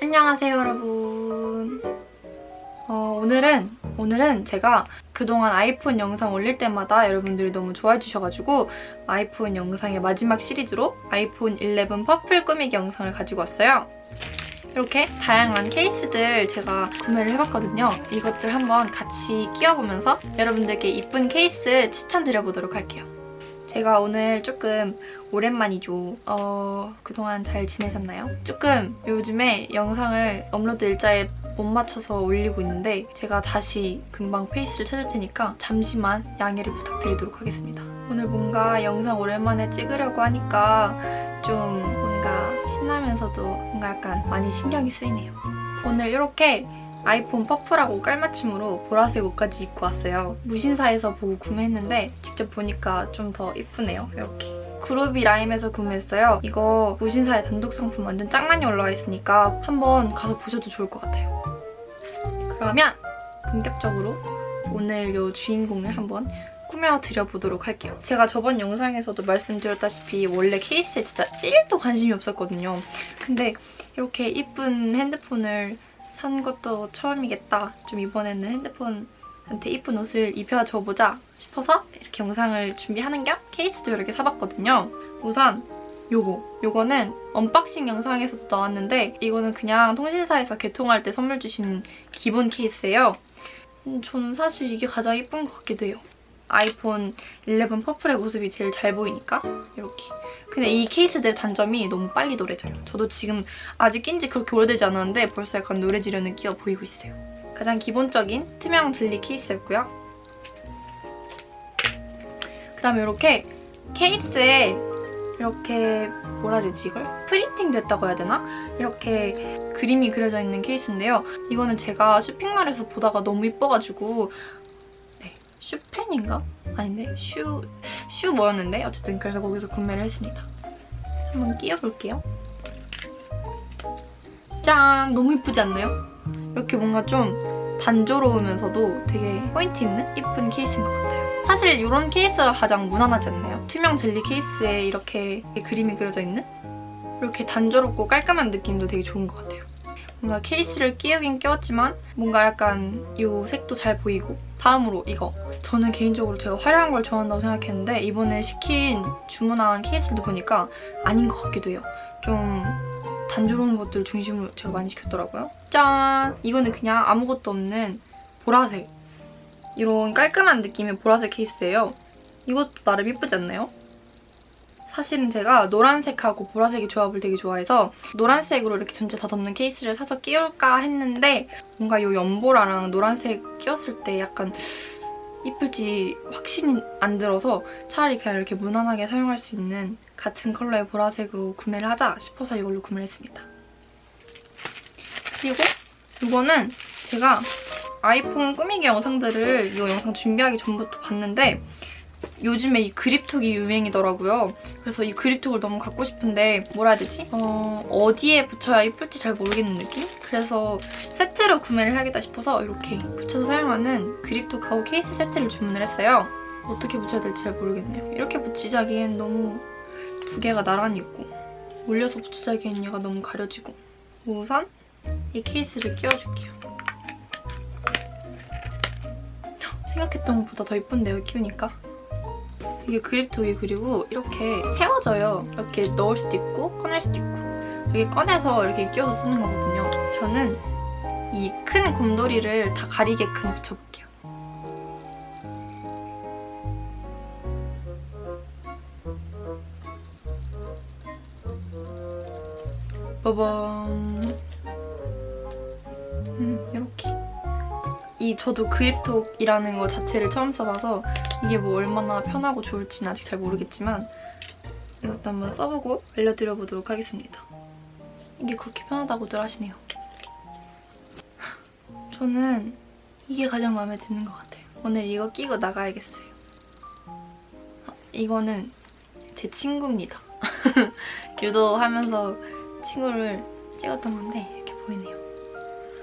안녕하세요 여러분. 어, 오늘은 오늘은 제가 그동안 아이폰 영상 올릴 때마다 여러분들이 너무 좋아해 주셔가지고 아이폰 영상의 마지막 시리즈로 아이폰 11 퍼플 꾸미기 영상을 가지고 왔어요. 이렇게 다양한 케이스들 제가 구매를 해봤거든요. 이것들 한번 같이 끼워보면서 여러분들께 이쁜 케이스 추천드려보도록 할게요 제가 오늘 조금 오랜만이죠. 어, 그동안 잘 지내셨나요? 조금 요즘에 영상을 업로드 일자에 못 맞춰서 올리고 있는데 제가 다시 금방 페이스를 찾을 테니까 잠시만 양해를 부탁드리도록 하겠습니다. 오늘 뭔가 영상 오랜만에 찍으려고 하니까 좀 뭔가 신나면서도 뭔가 약간 많이 신경이 쓰이네요. 오늘 이렇게 아이폰 퍼플하고 깔맞춤으로 보라색 옷까지 입고 왔어요. 무신사에서 보고 구매했는데 직접 보니까 좀 더 이쁘네요. 이렇게. 그루비 라임에서 구매했어요. 이거 무신사의 단독 상품 완전 짱 많이 올라와 있으니까 한번 가서 보셔도 좋을 것 같아요. 그러면 본격적으로 오늘 요 주인공을 한번 꾸며드려보도록 할게요. 제가 저번 영상에서도 말씀드렸다시피 원래 케이스에 진짜 1도 관심이 없었거든요. 근데 이렇게 이쁜 핸드폰을 산 것도 처음이겠다. 좀 이번에는 핸드폰한테 이쁜 옷을 입혀줘보자 싶어서 이렇게 영상을 준비하는 겸 케이스도 이렇게 사봤거든요. 우선 요거. 요거는 언박싱 영상에서도 나왔는데 이거는 그냥 통신사에서 개통할 때 선물 주신 기본 케이스예요. 음, 저는 사실 이게 가장 이쁜 것 같기도 해요. 아이폰 11 퍼플의 모습이 제일 잘 보이니까 이렇게. 근데 이 케이스들의 단점이 너무 빨리 노래져요. 저도 지금 아직 낀지 그렇게 오래되지 않았는데 벌써 약간 노래지려는 끼가 보이고 있어요. 가장 기본적인 투명 젤리 케이스였고요. 그 다음에 이렇게 케이스에 이렇게 뭐라 해야 되지 이걸? 프린팅 됐다고 해야 되나? 이렇게 그림이 그려져 있는 케이스인데요. 이거는 제가 쇼핑몰에서 보다가 너무 이뻐가지고 네, 슈펜인가? 아닌데 슈... 슈 뭐였는데? 어쨌든 그래서 거기서 구매를 했습니다. 한번 끼워볼게요. 짠! 너무 이쁘지 않나요? 이렇게 뭔가 좀 단조로우면서도 되게 포인트 있는 예쁜 케이스인 것 같아요. 사실 이런 케이스가 가장 무난하지 않나요? 투명 젤리 케이스에 이렇게 그림이 그려져 있는? 이렇게 단조롭고 깔끔한 느낌도 되게 좋은 것 같아요. 뭔가 케이스를 끼우긴 끼웠지만 뭔가 약간 이 색도 잘 보이고 다음으로 이거 저는 개인적으로 제가 화려한 걸 좋아한다고 생각했는데 이번에 시킨 주문한 케이스도 보니까 아닌 것 같기도 해요. 좀 단조로운 것들 중심으로 제가 많이 시켰더라고요. 짠! 이거는 그냥 아무것도 없는 보라색. 이런 깔끔한 느낌의 보라색 케이스예요. 이것도 나름 예쁘지 않나요? 사실은 제가 노란색하고 보라색의 조합을 되게 좋아해서 노란색으로 이렇게 전체 다 덮는 케이스를 사서 끼울까 했는데 뭔가 이 연보라랑 노란색 끼웠을 때 약간 이쁠지 확신이 안 들어서 차라리 그냥 이렇게 무난하게 사용할 수 있는 같은 컬러의 보라색으로 구매를 하자 싶어서 이걸로 구매를 했습니다. 그리고 이거는 제가 아이폰 꾸미기 영상들을 이 영상 준비하기 전부터 봤는데 요즘에 이 그립톡이 유행이더라고요. 그래서 이 그립톡을 너무 갖고 싶은데 뭐라 해야 되지? 어, 어디에 붙여야 이쁠지 잘 모르겠는 느낌? 그래서 세트로 구매를 해야겠다 싶어서 이렇게 붙여서 사용하는 그립톡하고 케이스 세트를 주문을 했어요. 어떻게 붙여야 될지 잘 모르겠네요. 이렇게 붙이자기엔 너무 두 개가 나란히 있고 올려서 붙이자기엔 얘가 너무 가려지고 우선 이 케이스를 끼워줄게요. 생각했던 것보다 더 예쁜데요, 끼우니까? 이게 그립톡이 그리고 이렇게 세워져요. 이렇게 넣을 수도 있고 꺼낼 수도 있고 이렇게 꺼내서 이렇게 끼워서 쓰는 거거든요. 저는 이 큰 곰돌이를 다 가리게끔 붙여볼게요. 빠밤 음, 이렇게 이 저도 그립톡이라는 거 자체를 처음 써봐서 이게 뭐 얼마나 편하고 좋을지는 아직 잘 모르겠지만 이것도 한번 써보고 알려드려보도록 하겠습니다. 이게 그렇게 편하다고들 하시네요. 저는 이게 가장 마음에 드는 것 같아요. 오늘 이거 끼고 나가야겠어요. 어, 이거는 제 친구입니다. 유도하면서 친구를 찍었던 건데 이렇게 보이네요.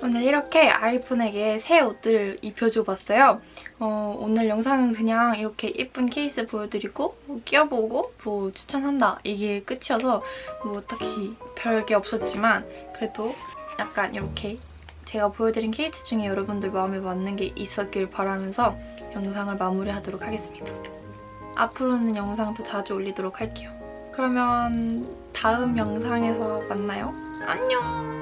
오늘 이렇게 아이폰에게 새 옷들을 입혀줘 봤어요. 어, 오늘 영상은 그냥 이렇게 예쁜 케이스 보여드리고 뭐 끼워보고 뭐 추천한다 이게 끝이어서 뭐 딱히 별게 없었지만 그래도 약간 이렇게 제가 보여드린 케이스 중에 여러분들 마음에 맞는 게 있었길 바라면서 영상을 마무리하도록 하겠습니다. 앞으로는 영상도 자주 올리도록 할게요. 그러면 다음 영상에서 만나요. 안녕!